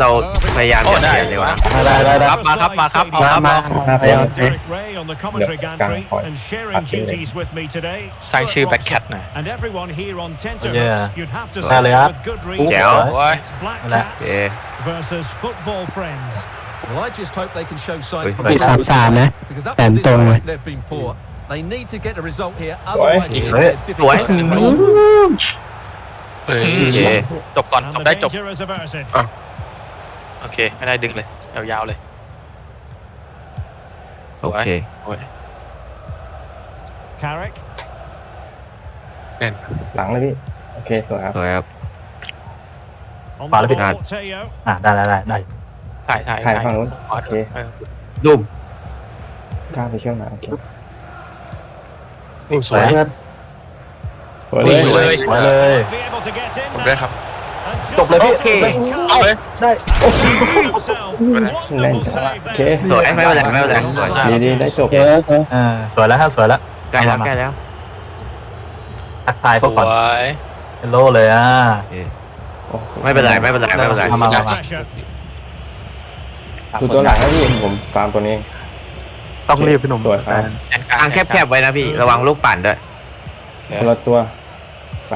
เราพยายามจะเสียเร็วนะได้ได้ได้ ครับมาครับมาครับเอาครับมา มาพยายาม Derek Ray on the commentary Look, gantry gang point. and sharing duties with me today. สร้างชื่อ Stuart แบ็คแค Robson. ทหน่อย And everyone here on Yeah. tenterhooks, you'd have to ได้ say เลยครับ with good แจ๋ reason. วโอ้ย It's Black นั่นแหละโอเค Cats versus football friends. Well, I just hope they can show signs Wait, of wait. สามสามนะ because up แต้ to ม this ตรงเลย point they've been poor. They need to get a result here, otherwise it's สวย gonna be a สวย difficult เอ้ยโอเคจบก่อน And จบ the ได้จบ danger is averted. โอเคไม่ได้ดึงเลยยาวๆเลยสโอวยเค Carrick. หลังเลยพี่ โอเค สวยครับ สวยครับ On Follow the it. ball, Teo. อะได้ได้ได้ได้ถ่ายถ่ายถ่ายฝั่งนู้นโอโอเคเคดุมข้ามไปช่วงหลังโอเคสวย ครับสวยนี่เลเลยยสวยเลย Be able to get in ผม now. ได้ครับ And just จบเลยพี่โอเค เอาเลย ได้ himself. เล่น Wonderful จังหวะ save โอเค there. สวยไม่เป็นไรไม่เป็นไรสวยดีดีได้จบเออสวยแล้วฮะสวยแล้วใกล้แล้วใกล้แล้วทักทายสพวกก่อนวยเฮลโลเลยอะโอ้โหไม่เป็นไรไม่เป็นไรไม่เป็นไรมามามา Pressure. ดูตัวหลังนะพี่ผมฟาร์มตัวนี้ ต้องรีบพี่หนุ่มสวยครับแอนกลาทางงแคบๆไว้นะพี่ระวังลูกปั่นด้วยคนละตัว ไป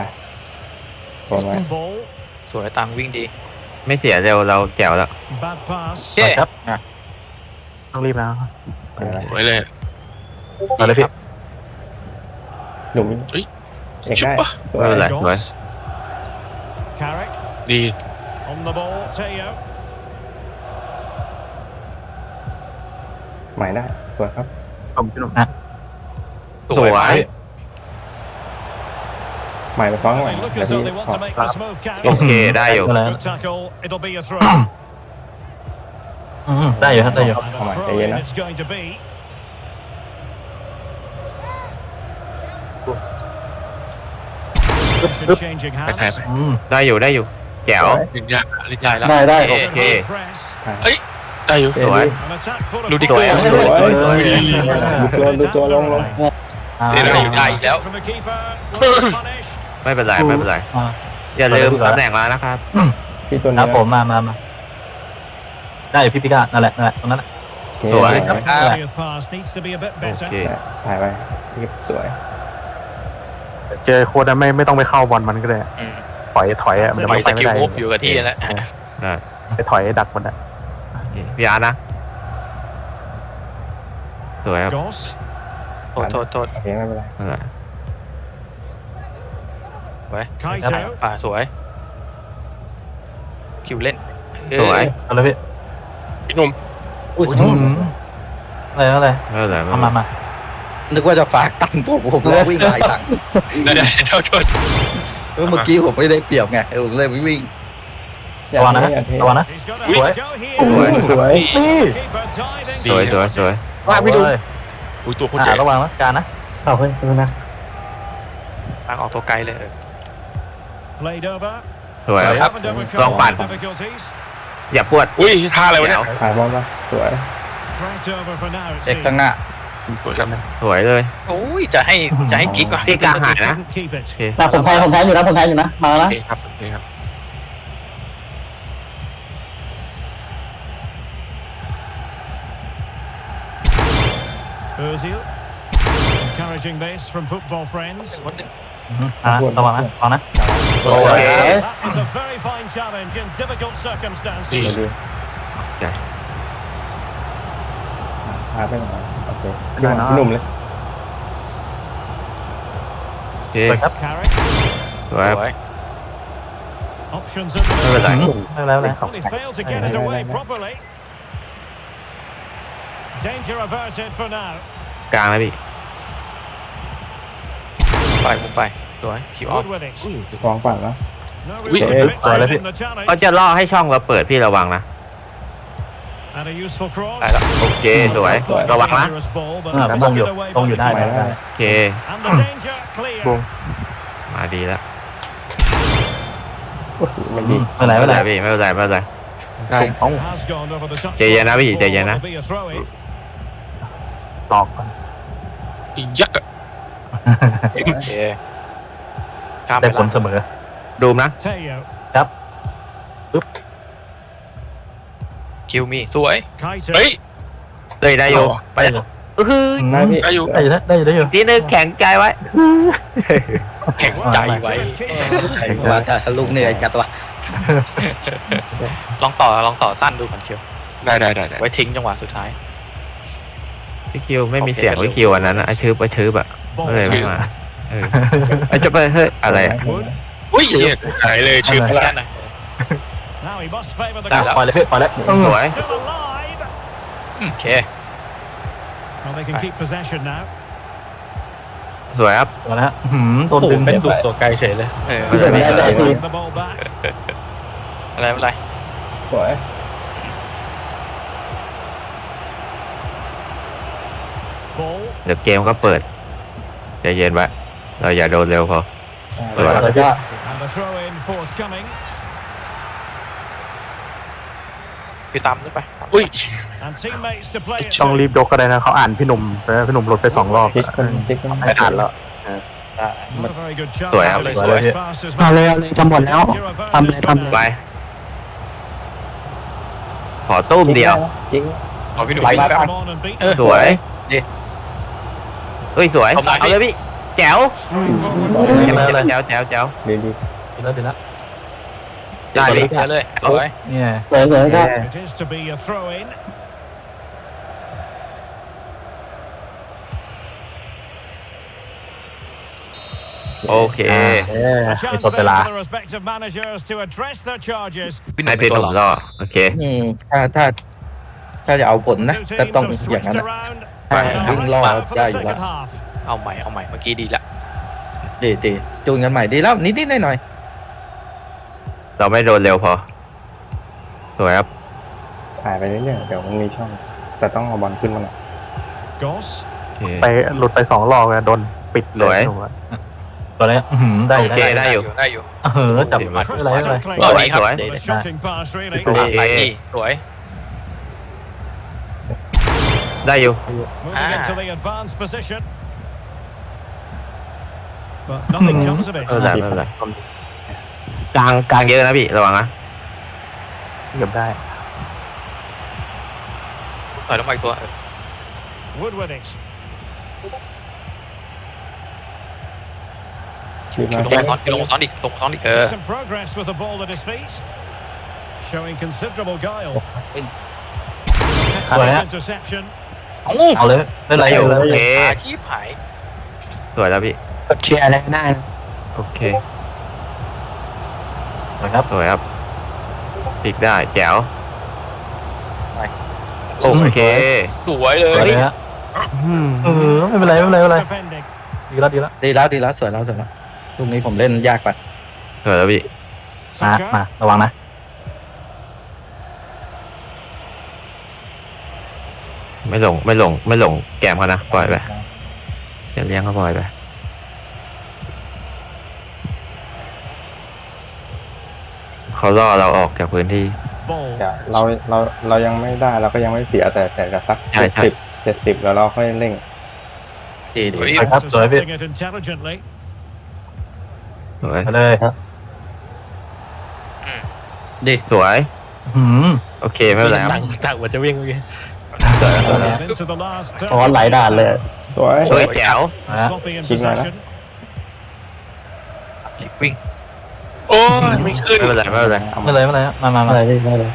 ตัวไว้ Ball. สวยตังวิ่งดีไม่เสียเร็วเราแจ๋วแล้ว Bad pass. โอเคครับต้องรีบแล้วไปเลยสวยเลยมาเลยพี่ หนุ่มเฮ้ยเอกได้สวไม่ยเป็นไร Goss. สวย Carrick ดี on the ball. Teo. ใหม่ได้สวยครับ ผมพี่หนุ่มนะสวยใหม่ไปฟ้องใหม่ They look เดี๋ยว as พี่ though they want ขอ to make this move. โอ Carrick. เคได้อยู่ก็แล้ว Good tackle. It'll be a throw. อืมได้อยู่ครับได้อยู่ And Come a on, throw in Diana. it's going to be. This is changing hands. อืมได้อยู่ได้อยู่แจ๋วลินยาลินยาแล้วได้ได้โอเค Press. ได้อยู่เอ้ยสวย An attack full of ดูดิสวยโก้ สวยสวยสวยดูตัวดูตัวลงลง อ่า ได้อยู่ได้อีกแล้ว From the keeper. was punished. ไม่เป็นไรไม่เป็นไรอ่าอย่าลืมตำแหน่งแล้วนะครับ พี่ตัวคนี้รับผมมามามาได้อยู่พี่พิกานั่นแหละนั่นแหละตรงนั้นแหละ โอเคสวยสวย Quality of pass needs to be a bit โอ better. เคถ่ายไปพี่สวย เจอโค้ดอะไม่ไม่ต้องไปเข้าบอลมันก็ได้อืม ถอยถอยอะมันปล่จะอยไม่สไปกิไม่ลได้มูฟอยู่กับที่แล้วได้ไปถอยดักมันอะโอเคพี่อาร์ตนะสวยครับ Goss. โทษโทษโทษโอเคไม่เป็นไรไม่เป็นไร ไว้ Kaito. ป่าสวย คิวเล่นสวยเอาเลยพี่พี่หนุ่มอืมอะไรอะไรไม่เป็นไรไม่มาเป็นไรมามานึกว่าจะฝากตังค์ผมผมรอวิ่งหลายตังค์ได้ได้โทษโทษเออเมื่อกี้ผมไม่ได้เปรียบไงเออผมเลยวิ่งอย่าระวังนะเทอย่าเทระวังนะ He's got a Ui. go here. สวยสวยนี่ Keeper diving. สวยสวยสวยว่าพี่ดูเลยอุ้ยตัวโคตรอ่าใหญ่ระวังนะการนะเอาเฮ้ยดูนะลากออกตัวไกลเลยเออ Played over. สวยครับ Haven't overcome Long any bàn. difficulties. อย่าปวดอุ้ยท่าอะไรวะเนี่ยถ่ายบอลมาสวย Right over for now. it เด็ก seems. ข้างหน้าสวยครับสวยเลยโอ้ยจะให้จะให้กิ๊กว่ะพี่กลางหายนะ Couldn't keep it. โอเคแต่ผมแพ้ผมแพ้อยู่นะผมแพ้อยู่นะมาโอนะเคครับโอเคครับ Ozil. Encouraging this from football friends. อ่าระวังนะระวังนะ โอเค That is a very fine challenge in difficult circumstances. เดี๋ยวดู จ้ะ พาไปหน่อยโอเคพี่หนุ่มพี่หนุ่มเลย โอเค สวยครับ Carrick. สวย ส ครับ วย Options at ไม่เป็นไร อืมไม่เป็นไรไม่เป็นไร Only failed to get it away properly. Danger averted for now. กลางนะพี่ ไปมุมไป สวยคิวออฟ Good with it. ฟองปั่นแล้ว No Ui. real Ui. conviction in the เขา challenge. จะล่อให้ช่องเราเปิดพี่ระวังนะ And a useful cross. ได้แล้วโอเคสวยระวังนะ Dangerous ball, but เออ knocked ตรงอยู่ it away ตรงอยู่ by ได้ใหม่ได้ได้ได้ โอเค And the danger clear. มาดีแล้วมันดีไม่เป็นไรไม่เป็นไรพี่ไม่เป็นไรไม่เป็นไร ได้ Has gone over the touchline. ใจเย็นนะพี่ใจเย็นนะ Will be a throw in. ตอกก่อนอียักษ์อะโอเค ข้ามไปได้ผแล้ลวเสมอดูมนะ Teo. คิวมีสวย Kaito. เฮ้ย เลยได้อยู่ไปได้แล้วอยู่อื้อหือได้พี่ได้อยู่ได้อยู่นะได้อยู่ได้อยู่ทีนึงแข็งใจไว้ แข็งใจไว้ว่าถ้าลูกเหนื่อยจัดว่ะลองต่อลองต่อสั้นดูก่อนคิว ได้ได้ได้ได้ไว้ทิ้งจังหวะสุดท้าย พี่คิวไม่มีเสียงพี่คิวอันนั้นอะอาชืบอาชืบอะก็เลย Ball. ไม่มา เอออาจะไปเฮ้ยอะไรอะ Wood. อุ้ยเชี่ยหายเลยชื่อแค่หน่อย Now he must favour the ได้อะแล้วปล่อยเลยพี่ปล่อยเลยสวย Still alive. โอเค Well, they can keep possession now. สวยครับตัวนะฮะอื้อหืมโดนดึงเป็นดุตัวไกลเฉยเลย เออ ไม่เป็นไรไม่เป็นไร Bring the ball back. อะไรไม่เป็นไร สวย Ball. เดี๋ยวเกมก็เปิดใจเย็นไว้ เราอย่าโดนเร็วพอ สวยเลยพี่ And the throw in forthcoming. พี่ตามขึ้นไป อุ้ย And teammates to play it ต้อง to. รีบยกก็ได้นะเขาอ่านพี่หนุ่มแล้วพี่หนุ่มหลุดไปสองรอบชิคคนชิคคนไม่อ่านแล้ว ได้ Not a very good chance. Tuổi không? It's Tuổi as rồi. fast as เอาเลยเอาเลยทำหมดแล้ว Your opponent ทำเลยทำเลยไปขอตุ้มเดียวชิคเอาพี่หนุ่มไป วิ่งไปแป๊บ Come on and beat เออ สวยดีเฮ้ย สวย เอาไปเอาเลยพี่ แจ๋วแจ๋วแจ๋วแจ๋วแจ๋วเดี๋ยวดีดีแล้วดีแล้วได้เลยได้เลยสวยเนี่ยสวยสลยครับ It is to be a เตดเวลาพี่หนุ่มเป็นตัวหรอโอเคถ้าถ้าถ้าจะเอาผลนะก็ต้องอย่างนั้นนะวิ่งล่อได้อยู่แล้ว เอาใหม่เอาใหม่เมื่อกี้ดีละดีดีจูนกันใหม่ดีแล้วนิดนิดหน่อยหน่อยเราไม่โดนเร็วพอ สวยครับถ่ายไปเรื่อยๆเดี๋ยวมันมีช่อง จะต้องเอาบอลขึ้นมาหน่อย Goss. โอเค ไปหลุดไปสองรอบเลยโดนปิดเลสวย ยหนูอะตัวนี้อื้อหือได้โอเค ได้ได้อยู่ ได้อยู่ เออจับโอเคไม่เป็นไรไม่เป็นไร Crystal สวย clear. สวย A shocking pass, really. โอเค ไปดีสวย ได้อยู่ Moving into the advanced position. But nothing comes of it. ไม่เป็นไรไม่เป็นไรกลางกลางเยอะนะพี่ระวังนะเกือบได้ต่อยลงไปอีกตัวเออ Wood with it. ชิคคิวมาลงมาซ้อนคิวลงมาซ้อนอีกลงมาซ้อนอีกเออ Some progress with the ball at his feet. Showing considerable guile. Rồi á. Interception. เอ้าเอาเลยไม่เป็นไรได้อยู่ไม่โอเป็นไรเคอาชีพหาย สวยแล้วพี่ เชียร์อะไรได้นะโอเคสวยครับสวยครับพลิกได้แจ๋วไปโอเค สวยเลสวยย เลยฮะอืมเออไม่เป็นไรไม่เป็นไรไม่เป็นไร Defending. ดีแล้วดีแล้วดีแล้วดีแล้วสวยแล้วสวยแล้วลูกนี้ผมเล่นยากไปสวยแล้วพี่มา Saka. มาระวังนะ ไม่หลงไม่หลงไม่หลงแกมเขานะปล่อยไปจะเลี้ยงก็ปล่อยไป เขาล่อเราออกจากพื้นที่ Ball. เดี๋ยวเราเราเรายังไม่ได้เราก็ยังไม่เสียแต่แต่จะสักใช่เจ็ดใช่ สิบเจ็ดสิบแล้วเราค่อยเร่ง ดีดีเฮ้ยไปครับสวยพี่ Intercepting it intelligently. สวยไปเลยดีสวย หืมโอเคไม่เป็นไรครับต่างว่าจะวิ่งเมื่อกี้ Into the last ตอนไหลด่านเลยสวยเฮ้ยแจ๋วนะ sloppy in Chị nói đó. possession. วิ่ง โอ้ยไม่ขึ้นไม่เป็นไรไม่เป็นไรไม่เป็นไรไม่เป็นไรมามามาอะไรพี่ไม่เลย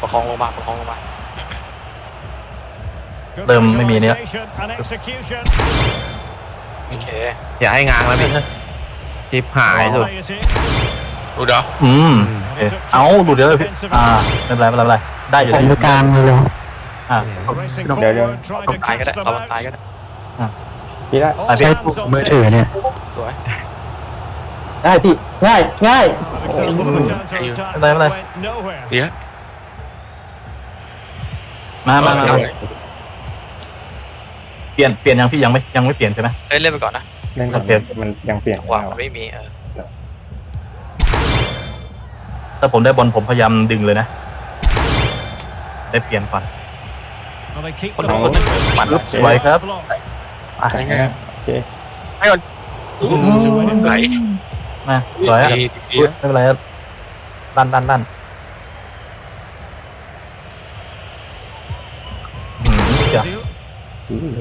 ประคองลงมาประคองลงมา Good เริ่มไม่มีเนี่ย visualization and execution. โอเคอย่าให้ง้างแล้วพี่ทิปหายหลุด Play it in. ดูเด้ออืมโอเคเอาหลุดเดี๋ยวเลยพี่อ่าไม่เป็นไรไม่เป็นไรไม่เป็นไรได้อยู่ไปได้อยู่กลางเลยอ่า Racing เดี๋ยวเดี๋ยว forward, trying ต้อง to ตายก็ catch ได้ them เอามันตาย out. ก็ได้พี่ได้ All ไปพี่ hands on มือ deck. ถือเนี่ยสวย ง่ายพี่ง่ายง่าย An example of a counter-attack Đây, đây. that went nowhere. เดี๋ยวมามามาเอามาเปลี่ยนเปลี่ยนยังพี่ยังไม่ยังไม่เปลี่ยนใช่ไหม เอ้ยเล่นไปก่อนนะเล่นก่อนโอเค มันยังเปลี่ยนจังหไม่วะได้มันไม่มีเออถ้าผมได้บอลผมพยายามดึงเลยนะ ได้เปลี่ยนก่อน Well, they keep คน the หนึ่ง ball คนหนึ่ง moving. มันสวยครับ Block. อะใช่ไหมโอเค To win it ไหล back. มสวยอะไม่เป็นไรอะดันดันดัน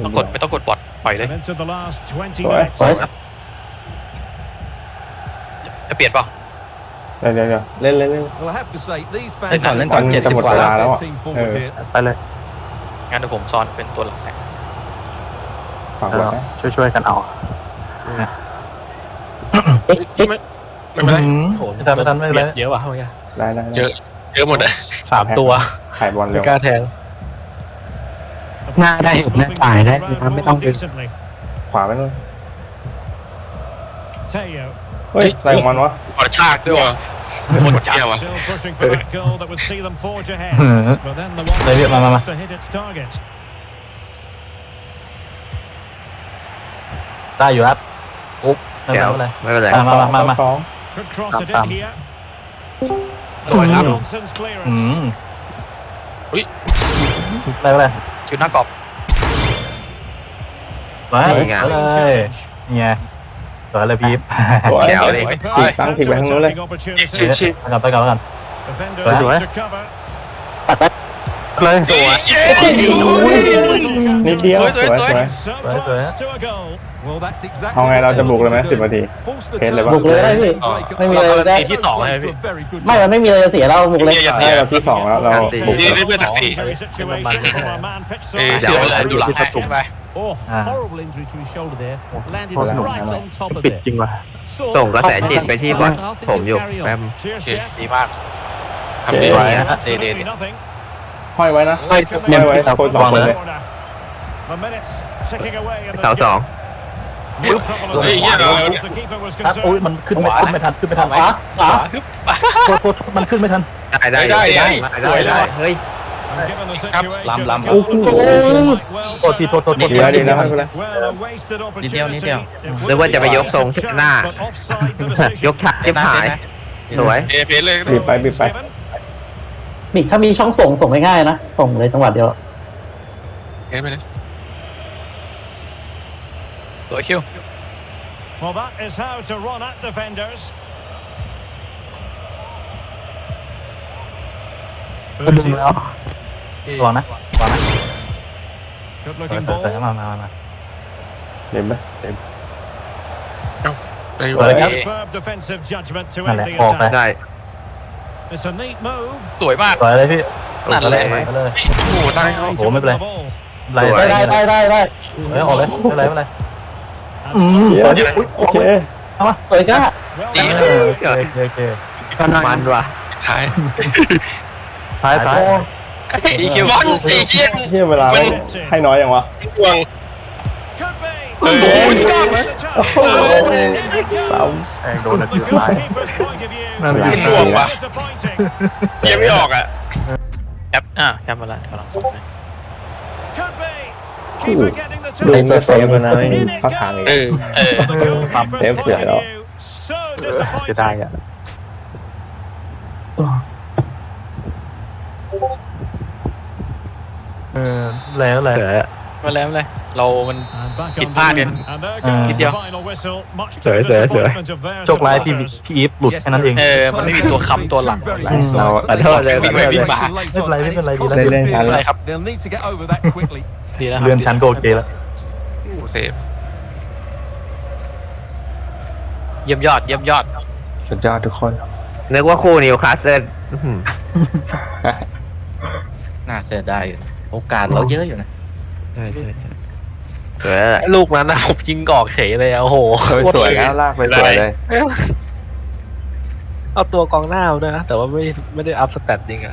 ไม่ต้องกดไม่ต้องกดบอทปล่อยเลย And into the จะเปลี่ยนป่าเดี๋ยวเดี๋ยวเล่นเล่นเล่นเล่นก่อนเล่นก่อนเจ็ดสิบหว่เวลาแล้วอะไปเลยงั้นเดี๋ยวผมซ้อนเป็นตัวหลักนะนช่วยช่วยๆกันเอา เอ๊ะเอ๊ะไม่ไม่เป็นไรอืมไม่ทันไม่ทันไม่เป็นไร เยอะว่ะเมื่อกี้ได้ได้ได้เจอเจอหมดอะสามตัวถ่ายบอลเร็วกล้าแทง หน้าได้ผมหน้าตายได้นะครับไม่ต้องดึง Decently. ขวาไปนู่น Teo เฮ้ยอะไรของมันวะกดชากด้วยว่ะหมดเจียวอะ still pushing for that goal that would see them forge ahead. เออ But then the one เลยพี่มามามา to hit its target. ได้อยู่ครับอุ๊บ ไม่เป็นไรไม่เป็นไรไม่เป็นไรมามามามา สอง Could cross it Tam, in tam. here. สวยครับ Johnson's อื clearance. มอุ๊ย ไม่เป็นไรคิวหน้ากรอบ มานี่ไงเอาเลยนี่ไงสวยเลยพี่ยิปสวยแจ๋วเลย ฉีกตั้งฉีกไปทางนู้นเลย Opportunity. ชิชิไปกันไปกันไปกัน Defender Sure. to cover. ปัดไปเลยสวย นิดเดียวสวยสสววยยสวย So Right, close right. to a goal. Well, that's exactly เอาไงเราจะบุกเลยไหม what สิบนาที Force the เพจเลยปะบุกเลยได้พี่ไม่มีอะไรได้ทีที่สองเลยพี่ to a very good ไม่มันไม่มีอะไรจะเสียเราบุกเลยเนี่ยอย่าใช่เราที่สองแล้วเราบุกนี่แล้วนี่เพื่อนศักดิ์ศรี Voluntary situation from a man pitch เอ้ย side. เดี๋ยวเลยดูหลังให้ไป Oh, Ah. horrible injury to his shoulder there. Landed Hold on, right hold on. on top of ปิด it. จริงว่ะ So, ส่งกระแสจิตไปที่บอลผมอยู่แป๊บ Cheers, โอเค Jeff. ดีมากทำดีโอเคไว้ดีดี Absolutely ดี nothing. ห้อยไว้นะไม่ห้อยไว้โคนสองคนเลย Corner. The minutes ticking away in the เสาสอง Real trouble as Ui, the yeah, keeper rồi. the keeper was ครับ concerned. อุ้ยมันขึ้นไม่ขึ้นไม่ทันขึ้นไม่ทันขวาขวาโทษโทษโทษมันขึ้นไม่ทันได้ได้ได้ได้ได้ได้ได้เฮ้ย And given the ครับ situation, ล้ำล้ำ the goal might well โทษทีโทษโทษโทษดีแล้วดีแล้วไม่เป็นไร Well, a wasted นิดเดียวนิดเดียว opportunity. It นึกว่าจะไปยกทรง was a หน้า chance, but offside the decision. ยกขาชิบหาย สวย เอเพเลยบีบไปบีบไป Given. นี่ถ้ามีช่องส่งส่งง่ายๆนะ ส่งเลยจังหวะเดียวเห็นไปเลย สวยคิว Well, that is how to run at defenders. ก็ดึงแล้วระวังนะระวังนะ Good เออ looking เออเออ ball. มามามามา เห็นไหมได้อยู่สวยครับ Superb defensive judgment to นั่น end แหละ the ออกไป attack. ได้ It's a neat move. สวยมากสวยเลยพี่นั่นแหละไปเลย โอ้โหได้เขา โอ้โหไม่เป็นไร The ball. ไรสวยได้ได้ได้ได้เฮ้ยออกเลยไม่เป็นไรไม่เป็นไร And อืมสวยดิอุ้ยโอเคสวยก้า well ดีเอ done. อโอเคโอเคโอเคมันว่ะท้ายท้ายท้ายอีคิวบอลอีเชียนเที่ยเวลาไม่ให้น้อยยังวะห่วง Could be. เออ It's a chance. โอ้โห In it goes. สามแองโด From น the นาทีสุดท้าย goalkeeper's point of view, นั่นเวแหลาละห้าดีแล้ว disappointing. เกียร์ไม่ออกอะแอปอะแคปมาแล้วกำลังส่งให้ Could be. Keeper getting the ดู chance. เปอร์เซฟแล้วนะไม่มีเข้าทางอีกเออเออ From the goalkeeper's Đếm point sửa of đó. view, so เสียดาย disappointing. อะเออแล้วเลยเสือมาแล้วเลย เรามัน And back ผิด on พลาดกัน And there เออ goes the final whistle. Much to Sửa, the sửa, sửa. disappointment of their โชคร้ายที่ supporters. พี่อีฟหลุดแค่นั้นเอง เออ มันไม่มีตัวค้ำตัวหลัง Two very อื good ม sides, เรา but ขอ they โทษเลย must ขอ be โทษเลย too late ไม่ on, เป็นไร and ไม่เป็นไร it's ดีแล้ว เล่นเล่นชั้น costing แล้ them วครับ They'll need to get over that quickly. ดีแล้วคเลื่รัอนบชั้นก็โอเคแล้ว โอ้โหเซฟเยี่ยมยอดเยี่ยมยอด สุดยอดทุกคน นึกว่าคู่นิวคาสเซิลอื้อหือน่าเสียดายอยู่โอกาสเราเยอะอยู่นะ ใช่ใช่ใช่ สวยแล้วแหละลูกนั้นนะผมยิงออกเฉยเลยอะโอ้โหสวยแล้วลากไปสวยเลย เอาตัวกองหน้าด้วยนะแต่ว่าไม่ไม่ได้อัพสแตทจริงอะ